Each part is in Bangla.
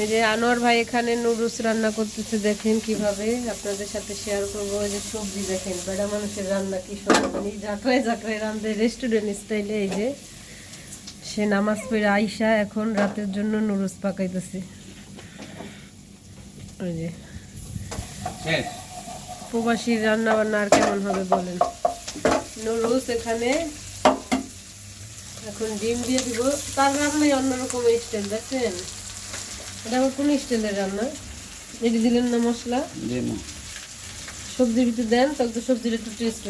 এই যে আনোয়ার ভাই এখানে নুডলস রান্না করতেছে দেখেন কীভাবে আপনাদের সাথে শেয়ার করব। এই যে সবজি দেখেন বেড়া মানুষের রান্না কি সুন্দর। মানে জাকড়ায় জাকড়ায় রান্ধে রেস্টুরেন্ট স্টাইলে এই যে সে নামাজ পড়ে আইসা এখন রাতের জন্য নুডলস পাকাইতেছে। ওই যে প্রবাসীর রান্না বান্না আর কেমন হবে বলেন? নুডলস এখানে এখন ডিম দিয়ে দিব। তার রান্নাই অন্যরকম স্টাইল দেখছেন এটা আবার কোন স্টাইলের রান্না? এটি দিলেন না মশলা? সবজির ভিতরে দেন তো সবজির একটু টেস্ট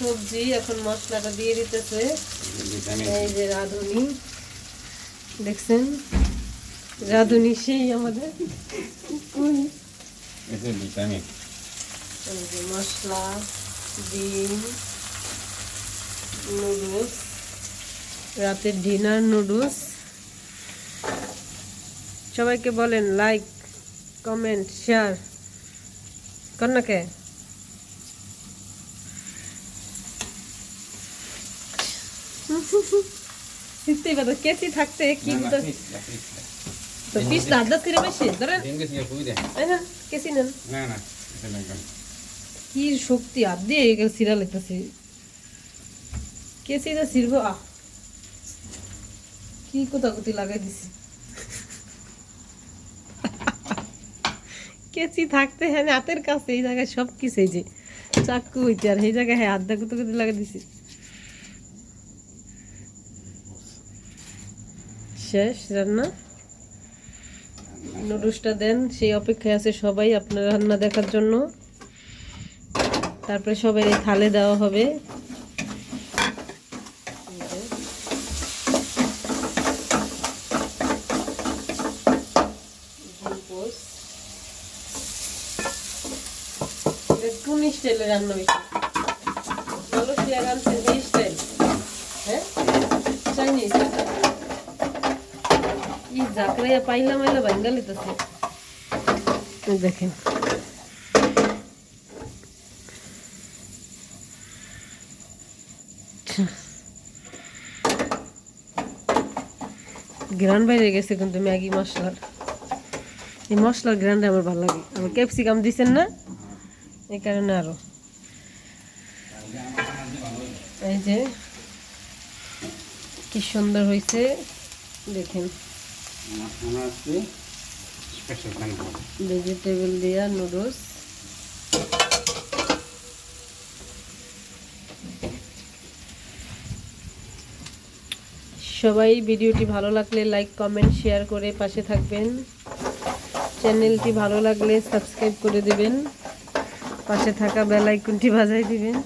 সবজি এখন মশলাটা দিয়ে দিতেছে। এই যে রাঁধুনি। দেখছেন? রাঁধুনি সেই আমাদের মশলা ডিম নুডলস। রাতের ডিনার নুডলস সবাইকে বলেন লাইক কমেন্ট শেয়ার কর না কে শিখতেই কেচি থাকতে কি না, তো- পিস করে বেশি ধরেন। না? কেচি নেন। না। কি শক্তি এগুলো সিরা লাগতেছে। কে সিরা সিরবো আহ। কি কোথাকুতি লাগাই দিছি? কেচি থাকতে হ্যাঁ হাতের কাছে, এই জায়গায় সব কিছু এই যে চাক্কু হইতে, আর এই জায়গায় হ্যাঁ আধা কুতো কুতি লাগাই দিছি। শেষ রান্না? নুডলসটা দেন, সেই অপেক্ষায় আছে সবাই আপনার রান্না দেখার জন্য। তারপরে সবাই থালে দেওয়া হবে। কোন স্টাইলে রান্না হয়েছে ভালো শেয়ার আনছেন এই স্টাইল হ্যাঁ? চাইনিজ। ই জাকরাইয়া পাইলা মাইলা বাঙ্গালি তো দেখেন। গ্রান বাইরে গেছে কিন্তু ম্যাগি মশলার। এই মশলার গ্রানটা আমার ভালো লাগে। আমার ক্যাপসিকাম দিছেন না? এই কারণে আরও। এই যে, কি সুন্দর হয়েছে দেখেন। ভেজিটেবল দিয়া নুডলস সবাই ভিডিওটি ভালো লাগলে লাইক কমেন্ট শেয়ার করে পাশে থাকবেন। চ্যানেলটি ভালো লাগলে সাবস্ক্রাইব করে দিবেন। পাশে থাকা বেল আইকনটি বাজাই দিবেন।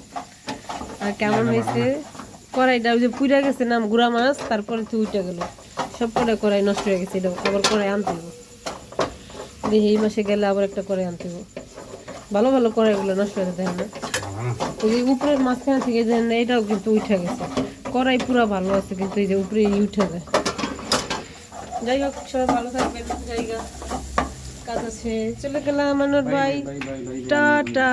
আর কেমন হয়েছে? কড়াইটা ওই যে পুড়ে গেছে নাম গুড়া মাছ তারপরে তো উঠে গেল। সব কড়াই কড়াই নষ্ট হয়ে গেছে এটা আবার কড়াই আনতে হবে। দেখি এই মাসে গেলে আবার একটা কড়াই আনতে হবে। ভালো ভালো কড়াইগুলো নষ্ট হয়ে যায় না। ওই যে উপরের মাঝখানে থেকে যে না এটাও কিন্তু উঠে গেছে। কড়াই পুরো ভালো আছে কিন্তু এই যে উপরে উঠে যায়। যাই হোক সবাই ভালো থাকবেন। জায়গা কাজ আছে। চলে গেলাম মানোর ভাই। টাটা।